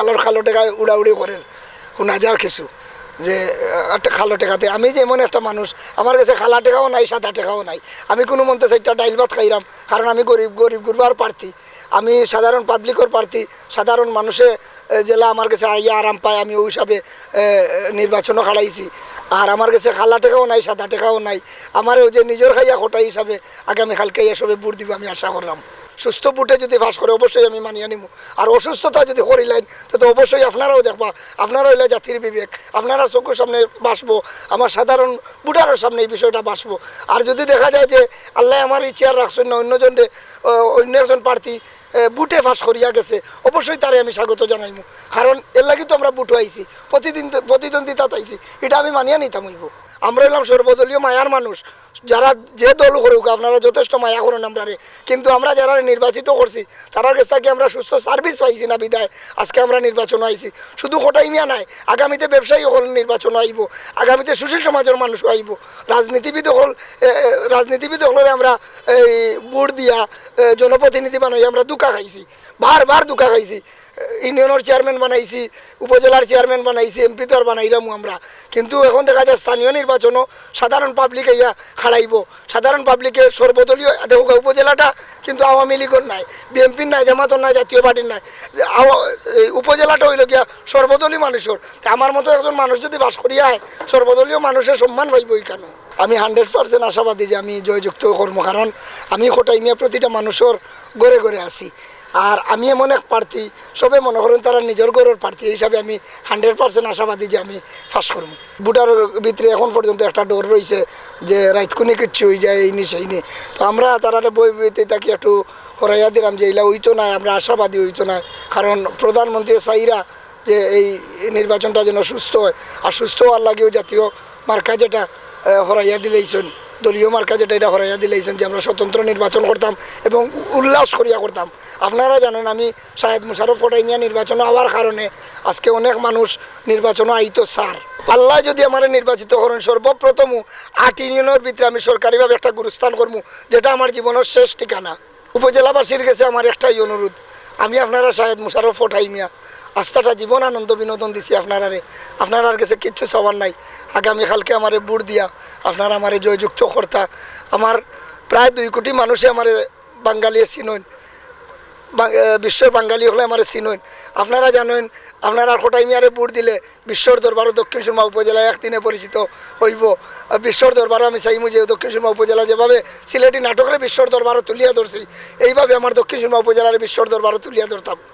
খালোর খালো টেকা উড়াউড়ি করেন। শোনা যার কিছু, যে একটা খালো টেকাতে। আমি যে এমন একটা মানুষ আমার কাছে খালা টেকাও নাই, সাদা টেকাও নাই। আমি কোনো মন্তে চারটা ডাইল ভাত খাইরাম কারণ আমি গরিব গরিব গুরবার প্রার্থী আমি সাধারণ পাবলিকর প্রার্থী সাধারণ মানুষে জেলা আমার কাছে আইয়া আরাম পায়, আমি ওই হিসাবে নির্বাচনও খাড়াইছি আর আমার কাছে খালা টেকাও নাই, সাদা টেকাও নাই। আমার ওই যে নিজের খাইয়া খোটা হিসাবে আগামীকালকে এসবে ভোট দিব, আমি আশা করলাম সুস্থ বুটে যদি ভাস করে, অবশ্যই আমি মানিয়ে নিব আর অসুস্থতা যদি করিলেন, তো অবশ্যই আপনারাও দেখবা। আপনারা হইলে জাতির বিবেক। আপনারা চোখের সামনে বাসবো। আমার সাধারণ বুটারের সামনে এই বিষয়টা বাসবো। আর যদি দেখা যায় যে, আল্লাহ আমার ইচ্ছে আর রাখছেন না, অন্যজন অন্য একজন প্রার্থী বুটে ফাঁস করিয়া গেছে। অবশ্যই তারে আমি স্বাগত জানাইব কারণ এর লাগি তো আমরা বুট আইছি। প্রতিদিন প্রতিদ্বন্দ্বিতা আইছি। এটা আমি মানিয়ে নিতাম হইব। আমরা হলাম সর্বদলীয় মায়ার মানুষ। যারা যে দল করুক, আপনারা যথেষ্ট মায়া করুন আমরারে। কিন্তু আমরা যারা নির্বাচিত করছি, তারার কাছ থেকে আমরা সুস্থ সার্ভিস পাইছি না বিদায় আজকে আমরা নির্বাচন আইছি। শুধু কোটাই মিয়া নাই, আগামীতে ব্যবসায়ী হল নির্বাচন আইব। আগামীতে সুশীল সমাজের মানুষ আইব। রাজনীতিবিদ হল রাজনীতিবিদ হলে আমরা এই ভোট দিয়া জনপ্রতিনিধি বানাই, আমরা দুকা খাইছি। বারবার দুকা খাইছি। ইউনিয়নের চেয়ারম্যান বানাইছি, উপজেলার চেয়ারম্যান বানাইছি এমপি তো আর বানাইলামু আমরা। কিন্তু এখন দেখা যায় স্থানীয় নির্বাচনও সাধারণ পাবলিক ইয়া খাড়াইব। সাধারণ পাবলিকের সর্বদলীয় দেখো উপজেলাটা কিন্তু আওয়ামী লীগের নাই বিএনপির নাই, জামাতর নাই, জাতীয় পার্টির নাই। উপজেলাটা হইল গিয়া সর্বদলীয় মানুষের। আমার মতো একজন মানুষ যদি বাস করিয়া হয় সর্বদলীয় মানুষের সম্মান পাইব কেন? আমি হান্ড্রেড পার্সেন্ট আশাবাদী যে আমি জয়যুক্ত করব, কারণ আমি খোটাইমিয়া প্রতিটা মানুষের গড়ে গড়ে আছি। আর আমি এমন এক প্রার্থী সবে মনে করেন তারা নিজের গড়ের প্রার্থী হিসাবে আমি হান্ড্রেড পার্সেন্ট আশাবাদী যে আমি ফাঁস করব। বুটার ভিতরে এখন পর্যন্ত একটা ডোর রয়েছে যে রাইতকুনি কিচ্ছু হয়ে যায়, এই নি সেই নি। তো আমরা তারা বই বইতে তাকে একটু হরাইয়া দিলাম যে এইলা হইতো না, আমরা আশাবাদী হইতো না। কারণ প্রধানমন্ত্রী সাইরা যে এই নির্বাচনটা যেন সুস্থ হয়, আর সুস্থ হওয়ার লাগেও জাতীয় মার্কা যেটা হরাইয়া দিলেইছেন। দলীয় মার্কা যেটা, এটা হরাইয়া দিলেইছেন যে আমরা স্বতন্ত্র নির্বাচন করতাম এবং উল্লাস করিয়া করতাম। আপনারা জানেন, আমি শাহেদ মুশারফ কোটাইমিয়া নির্বাচন হওয়ার কারণে আজকে অনেক মানুষ নির্বাচনও আইতো সার আল্লাহ যদি আমার নির্বাচিত করেন, সর্বপ্রথম আট ইউনিয়নের ভিতরে আমি সরকারিভাবে একটা গুরুস্থান করব যেটা আমার জীবনের শেষ ঠিকানা। উপজেলাবাসীর কাছে আমার একটাই অনুরোধ আমি আপনারা শাহেদ মুশারফ ওঠাইমিয়া আস্থাটা জীবন আনন্দ বিনোদন দিছি আপনারারে। আপনার কাছে কিচ্ছু সবার নাই। আগামীকালকে আমারে বুট দিয়া আপনারা আমারে জয়যুক্ত কর্তা। আমার প্রায় দুই কোটি মানুষে আমারে বাঙালি এ, বিশ্বের বাঙালি হলে আমার চিনুন। আপনারা জানেন, আপনারা কোটাই মিয়ারে বুট দিলে বিশ্বর দরবারও দক্ষিণ সুরমা উপজেলায় একদিনে পরিচিত হইব। বিশ্বর দরবারও আমি চাইমু যে দক্ষিণ সুরমা উপজেলা যেভাবে সিলেটি নাটকের বিশ্বর দরবারও তুলিয়া ধরছি, এইভাবে আমার দক্ষিণ সুরমা উপজেলার বিশ্বর দরবারও তুলিয়া ধরতাম।